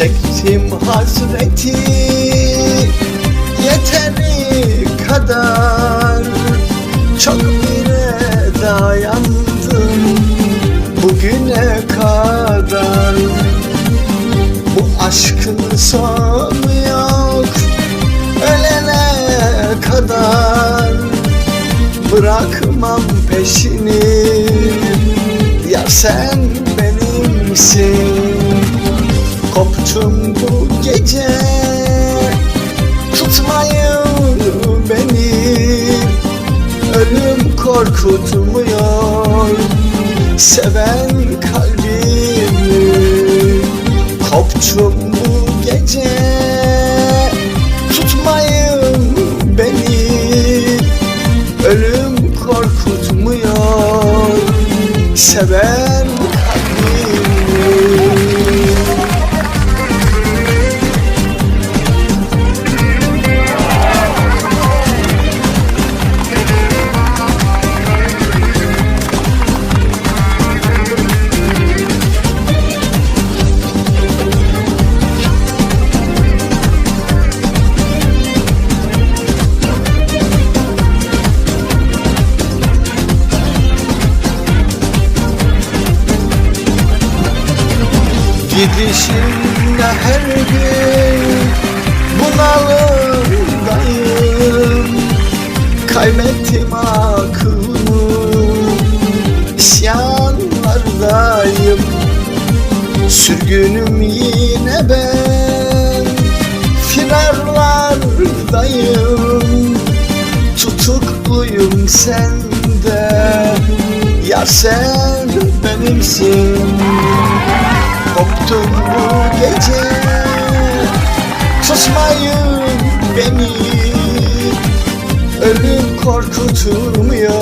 Çektim hasreti yeteri kadar. Çok bile dayandım bugüne kadar. Bu aşkın sonu yok ölene kadar. Bırakmam peşini ya sen benimsin Koptum bu gece Tutmayın beni. Ölüm korkutmuyor Seven kalbimi. Koptum bu gece Tutmayın beni. Ölüm korkutmuyor Seven kalbimi Gidişinle her gün bunalımdayım. Kaybettim aklımı isyanlardayım. Sürgünüm yine ben firarlardayım Tutukluyum sende Yar sen benimsin Koptum bu gece. Tutmayın beni. Ölüm korkutmuyor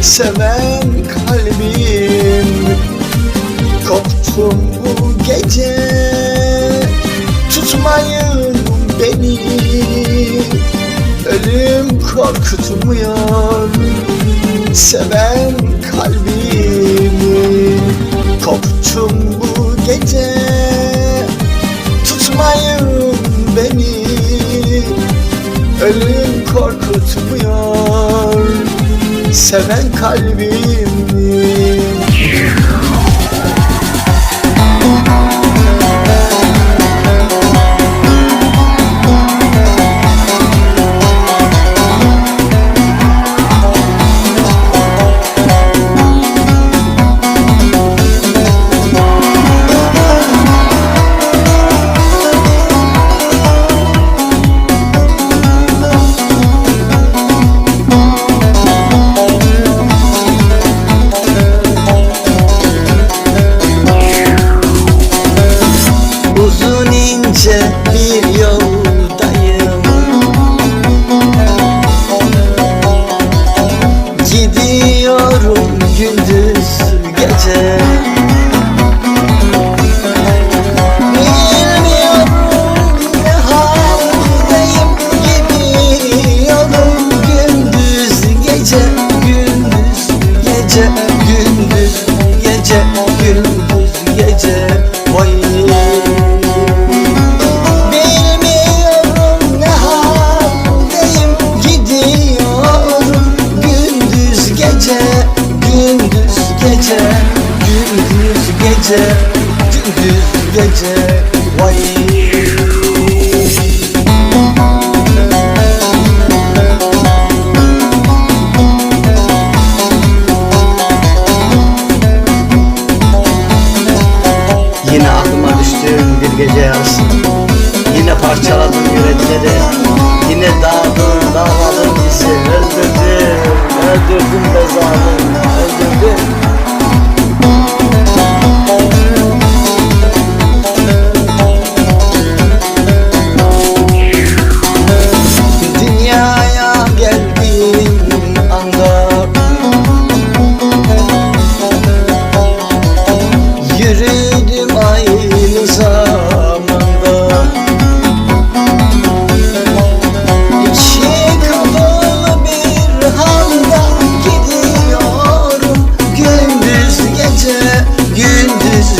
Seven kalbim. Koptum bu gece. Tutmayın beni. Ölüm korkutmuyor Seven kalbimi Koptum bu gece. Tutmayın beni. Ölüm korkutmuyor. Seven kalbimi gece Gündüz gece Vay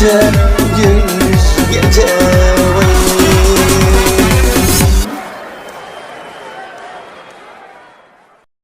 danger